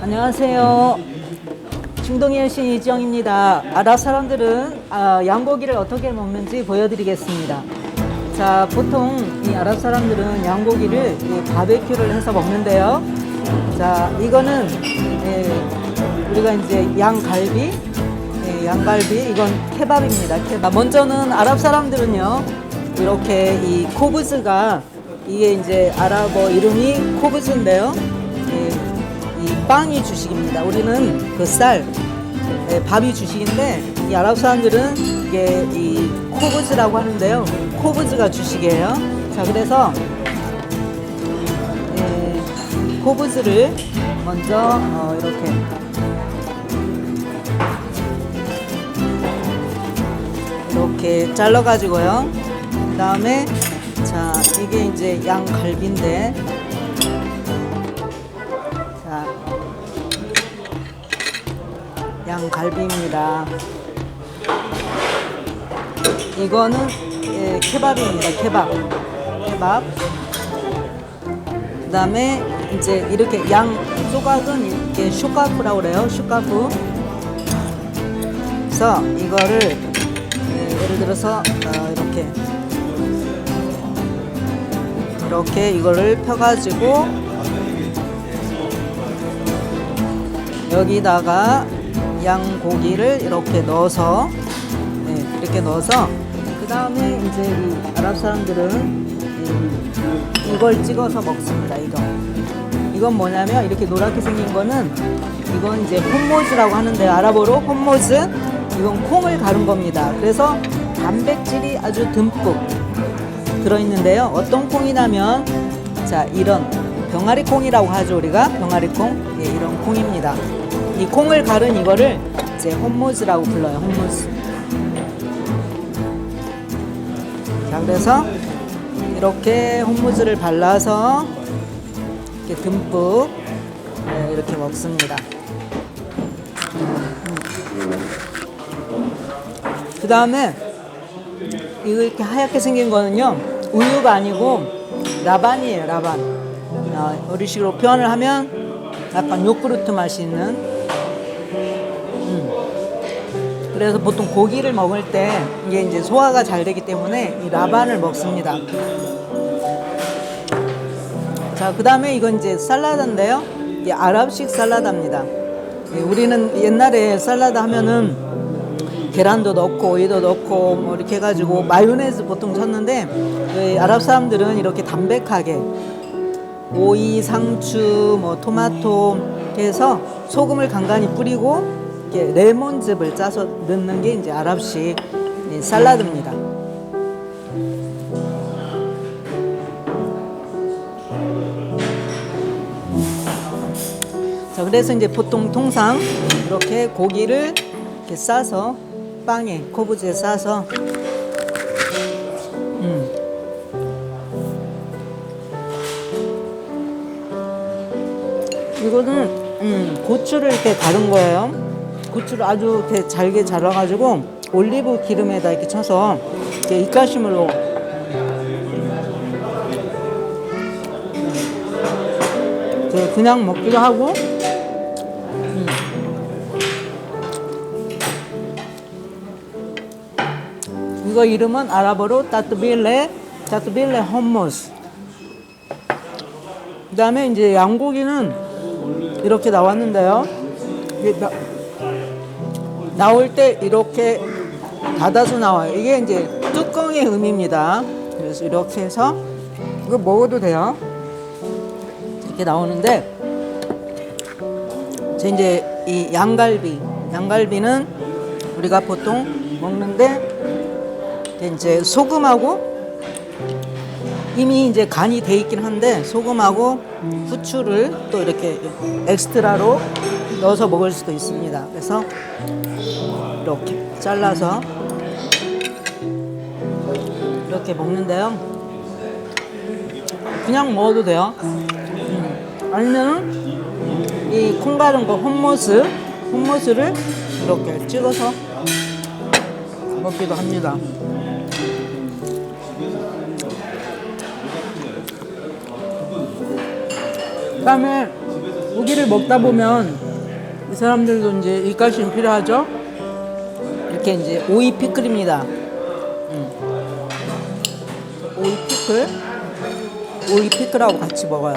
안녕하세요. 중동의 여신 이지영입니다. 아랍 사람들은 아, 양고기를 어떻게 먹는지 보여드리겠습니다. 자, 보통 이 아랍 사람들은 양고기를 이 바베큐를 해서 먹는데요. 자, 이거는 예, 우리가 이제 양갈비, 예, 양갈비, 이건 케밥입니다. 케밥. 먼저는 아랍 사람들은요, 이렇게 이 코브즈가 이게 이제 아랍어 이름이 코브즈인데요. 빵이 주식입니다. 우리는 그 쌀, 예, 밥이 주식인데 이 아랍 사람들은 이게 이 코브즈라고 하는데요. 코브즈가 주식이에요. 자, 그래서 예, 코브즈를 먼저 어, 이렇게 이렇게 잘라가지고요. 그 다음에 자 이게 이제 양갈비인데 양갈비입니다. 이거는 예, 케밥입니다. 케밥 케밥 그 다음에 이제 이렇게 양 조각은 이게 슈카프라고 그래요. 슈카프 그래서 이거를 예, 예를 들어서 어, 이렇게 이렇게 이거를 펴가지고 여기다가 양고기를 이렇게 넣어서 네, 이렇게 넣어서 그 다음에 이제 이 아랍 사람들은 이- 이걸 찍어서 먹습니다. 이거 이건 뭐냐면 이렇게 노랗게 생긴 거는 이건 이제 홈모즈라고 하는데 아랍어로 홈모즈 이건 콩을 가른 겁니다. 그래서 단백질이 아주 듬뿍 들어있는데요. 어떤 콩이냐면 자 이런 병아리 콩이라고 하죠 우리가 병아리 콩 예, 이런 콩입니다. 이 콩을 가른 이거를 이제 홈모즈라고 불러요. 홈모즈. 자 그래서 이렇게 홈모즈를 발라서 이렇게 듬뿍 예, 이렇게 먹습니다. 그 다음에 이렇게 하얗게 생긴 거는요 우유가 아니고 라반이에요 라반 어, 우리식으로 표현을 하면 약간 요구르트 맛이 있는 그래서 보통 고기를 먹을 때 이게 이제 소화가 잘 되기 때문에 이 라반을 먹습니다. 자 그 다음에 이건 이제 살라다인데요. 이게 아랍식 살라다입니다. 예, 우리는 옛날에 살라다 하면은 계란도 넣고 오이도 넣고 뭐 이렇게 해가지고 마요네즈 보통 쳤는데 이 아랍 사람들은 이렇게 담백하게 오이, 상추, 뭐 토마토 해서 소금을 간간히 뿌리고 이렇게 레몬즙을 짜서 넣는 게 이제 아랍식 이 살라드입니다. 자 그래서 이제 보통 통상 이렇게 고기를 이렇게 싸서 빵에 코브즈에 싸서 음. 이거는 음, 고추를 이렇게 다른 거예요. 고추를 아주 이렇게 잘게 잘라가지고 올리브 기름에다 이렇게 쳐서 이렇게 입가심으로. 그냥 먹기도 하고. 이거 이름은 아랍어로 따뚜빌레 따뚜빌레 홈모스. 그 다음에 이제 양고기는 이렇게 나왔는데요 나, 나올 때 이렇게 닫아서 나와요. 이게 이제 뚜껑의 의미입니다. 그래서 이렇게 해서 이거 먹어도 돼요. 이렇게 나오는데 제 이제 이 양갈비 양갈비는 우리가 보통 먹는데 이제 소금하고 이미 이제 간이 돼 있긴 한데 소금하고 후추를 또 이렇게 엑스트라로 넣어서 먹을 수도 있습니다. 그래서 이렇게 잘라서 이렇게 먹는데요. 그냥 먹어도 돼요. 음. 아니면 이 콩 가른 거 홈모스 홈모스를 이렇게 찍어서 먹기도 합니다. 그다음에 고기를 먹다 보면 이 사람들도 이제 입가심 필요하죠. 이렇게 이제 오이 피클입니다. 음. 오이 피클, 오이 피클하고 같이 먹어요.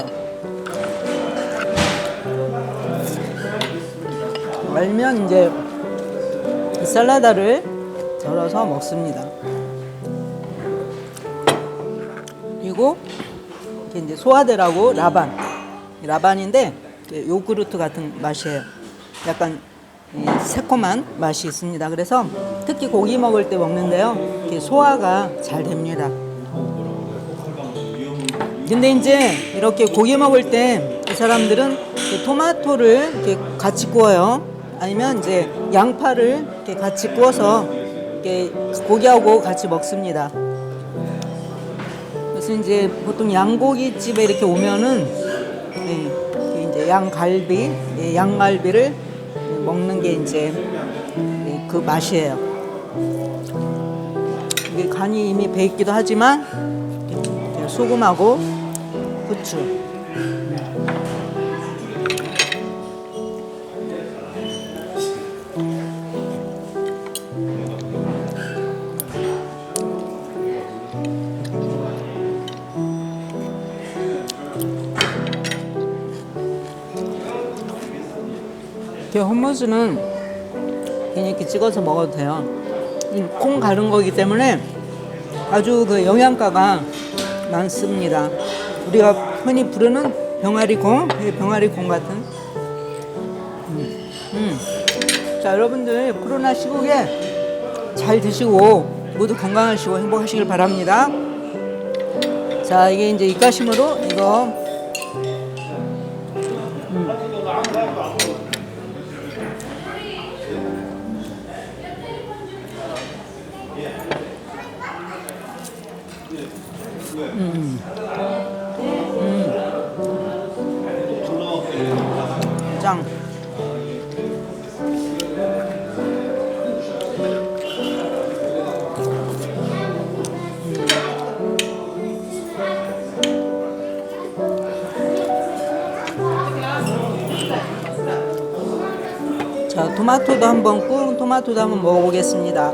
알면 이제 이 샐러드를 덜어서 먹습니다. 그리고 이게 이제 소화대라고 라반, 라반인데 요구르트 같은 맛이에요. 약간 이 새콤한 맛이 있습니다. 그래서 특히 고기 먹을 때 먹는데요. 소화가 잘 됩니다. 근데 이제 이렇게 고기 먹을 때 이 사람들은 이 토마토를 이렇게 같이 구워요. 아니면 이제 양파를 이렇게 같이 구워서 이렇게 고기하고 같이 먹습니다. 그래서 이제 보통 양고기 집에 이렇게 오면은 예, 이렇게 이제 양갈비, 예, 양갈비를 먹는 게 이제 예, 그 맛이에요. 이게 간이 이미 배 있기도 하지만 소금하고 후추. 이렇게 hummus는 그냥 이렇게 찍어서 먹어도 돼요. 이콩 가른 거기 때문에 아주 그 영양가가 많습니다. 우리가 흔히 부르는 병아리 콩, 이 병아리 콩 같은. 음. 음. 자, 여러분들 코로나 시국에 잘 드시고 모두 건강하시고 행복하시길 바랍니다. 자, 이게 이제 입가심으로 이거 짱. 자, 토마토도 한번 구운 토마토도 한번 먹어보겠습니다.